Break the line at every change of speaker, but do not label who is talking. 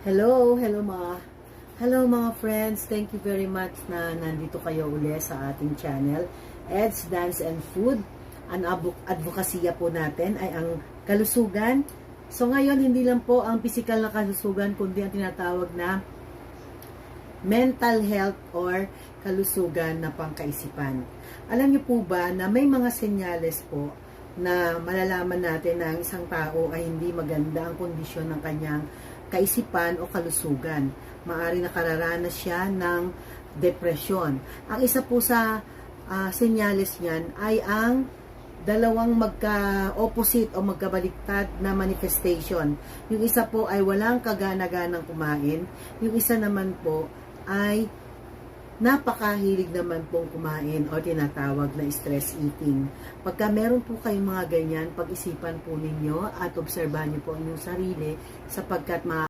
Hello, hello mga Hello mga friends, thank you very much na nandito kayo uli sa ating channel Ed's Dance and Food. Ang advokasya po natin ay ang kalusugan. So ngayon hindi lang po ang physical na kalusugan kundi ang tinatawag na mental health or kalusugan na pangkaisipan. Alam niyo po ba na may mga senyales po na malalaman natin na ang isang tao ay hindi maganda ang kondisyon ng kanyang kaisipan o kalusugan. Maari nakararanas siya ng depresyon. Ang isa po sa ah, senyales niyan ay ang dalawang magka-opposite o magkabaliktad na manifestation. Yung isa po ay walang kagana-ganang kumain. Yung isa naman po ay napakahilig naman pong kumain o tinatawag na stress eating. Pagka meron po kayong mga ganyan, pag-isipan po ninyo at obserbahan niyo po ang inyong sarili sapagkat ma